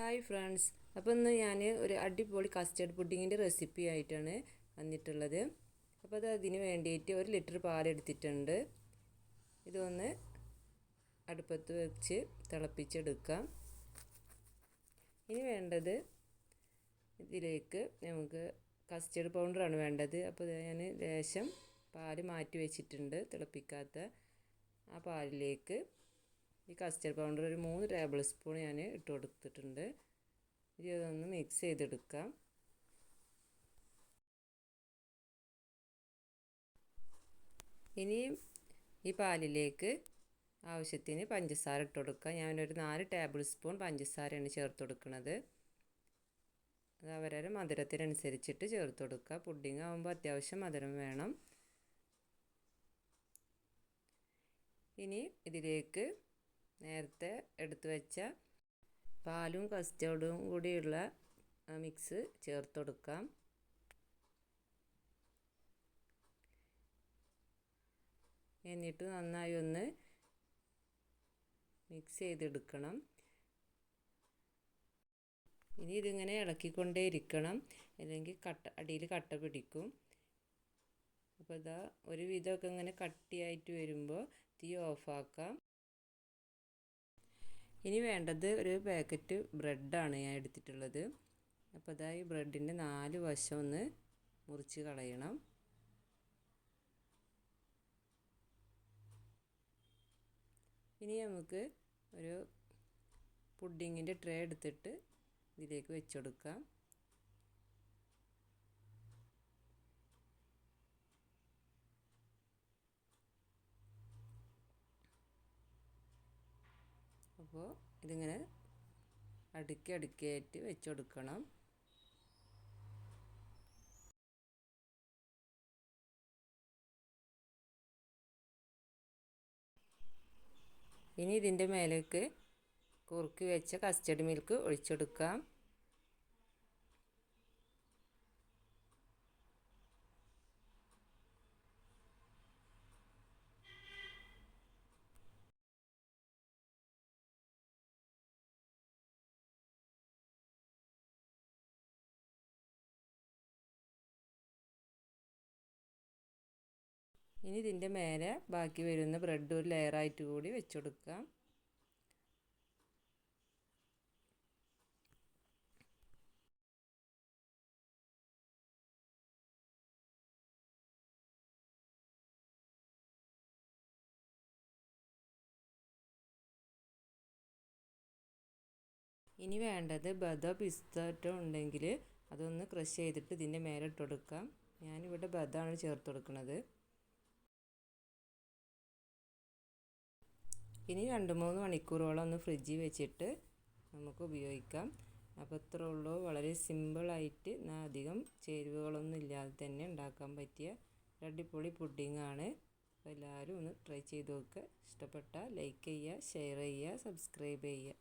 Hi friends അപ്പോൾ ഇന്ന് ഞാൻ ഒരു അടിപൊളി കസ്റ്റർഡ് പുഡിങ്ങിന്റെ റെസിപ്പി ആയിട്ടാണ് വന്നിട്ടുള്ളത്. അപ്പോൾ അത് അതിന് വേണ്ടിയിട്ട് ഒരു ലിറ്റർ പാലെടുത്തിട്ടുണ്ട് ഇതൊന്ന് അടുപ്പത്ത് വെച്ച് തിളപ്പിച്ചെടുക്കാം ഇനി വേണ്ടത് ഇതിലേക്ക് നമുക്ക് കസ്റ്റർഡ് പൗഡറാണ് വേണ്ടത്. അപ്പോൾ ഞാൻ ലേശം പാൽ മാറ്റി വെച്ചിട്ടുണ്ട് തിളപ്പിക്കാത്ത ആ പാലിലേക്ക്. ഈ കസ്റ്റർഡ് പൗഡർ ഒരു മൂന്ന് ടേബിൾ സ്പൂൺ ഞാൻ ഇട്ട് കൊടുത്തിട്ടുണ്ട്. ഇനി അതൊന്ന് മിക്സ് ചെയ്തെടുക്കാം. ഇനി ഈ പാലിലേക്ക് ആവശ്യത്തിന് പഞ്ചസാര ഇട്ട് കൊടുക്കുക ഒരു നാല് ടേബിൾ സ്പൂൺ പഞ്ചസാരയാണ് ചേർത്ത് കൊടുക്കുന്നത്. അത് അവരുടെ മധുരത്തിനനുസരിച്ചിട്ട് ചേർത്ത് കൊടുക്കുക. പുഡിങ് ആകുമ്പോൾ അത്യാവശ്യം മധുരം വേണം. ഇനി ഇതിലേക്ക് നേരത്തെ എടുത്തു വെച്ച പാലും കസ്റ്റേർഡും കൂടിയുള്ള മിക്സ് ചേർത്ത് കൊടുക്കാം. എന്നിട്ട് നന്നായി ഒന്ന് മിക്സ് ചെയ്തെടുക്കണം. ഇനി ഇതിങ്ങനെ ഇളക്കിക്കൊണ്ടേ ഇരിക്കണം. അല്ലെങ്കിൽ കട്ട അടിയിൽ കട്ട പിടിക്കും. അപ്പോൾ ഇതാ ഒരു വിധമൊക്കെ ഇങ്ങനെ കട്ടിയായിട്ട് വരുമ്പോൾ തീ ഓഫാക്കാം. ഇനി വേണ്ടത് ഒരു പാക്കറ്റ് ബ്രെഡാണ് ഞാൻ എടുത്തിട്ടുള്ളത്. അപ്പോൾ അതാ ഈ ബ്രെഡിന്റെ നാല് വശം ഒന്ന് മുറിച്ച് കളയണം. ഇനി നമുക്ക് ഒരു പുഡിങ്ങിന്റെ ട്രേ എടുത്തിട്ട് ഇതിലേക്ക് വെച്ചെടുക്കാം അപ്പോൾ ഇതിങ്ങനെ അടുക്കി അടുക്കിയായിട്ട് വെച്ച് കൊടുക്കണം ഇനി ഇതിന്റെ മേലേക്ക് കുറുക്കി വെച്ച കസ്റ്റഡ് മിൽക്ക് ഒഴിച്ചെടുക്കാം. ഇനി ഇതിന്റെ മേലെ ബാക്കി വരുന്ന ബ്രെഡ് ഒരു ലെയറായിട്ട് കൂടി വെച്ച് കൊടുക്കാം ഇനി വേണ്ടത് ബദോ പിസ്തറ്റോ ഉണ്ടെങ്കിൽ അതൊന്ന് ക്രഷ് ചെയ്തിട്ട് ഇതിന്റെ മേലെ ഇട്ട് ഞാനിവിടെ ബദാണ് ചേർത്ത് കൊടുക്കുന്നത്. ഇനി രണ്ട് മൂന്ന് മണിക്കൂറോളം ഒന്ന് ഫ്രിഡ്ജിൽ വെച്ചിട്ട് നമുക്ക് ഉപയോഗിക്കാം. അപ്പോൾ ഇത്രേ ഉള്ളൂ. വളരെ സിമ്പിളായിട്ട് അധികം ചേരുവകളൊന്നും ഇല്ലാതെ തന്നെ ഉണ്ടാക്കാൻ പറ്റിയ അടിപൊളി പുഡിങ്ങാണ്. അപ്പോൾ എല്ലാവരും ഒന്ന് ട്രൈ ചെയ്ത് നോക്കുക ഇഷ്ടപ്പെട്ടാൽ ലൈക്ക് ചെയ്യുക ഷെയർ ചെയ്യുക സബ്സ്ക്രൈബ് ചെയ്യുക.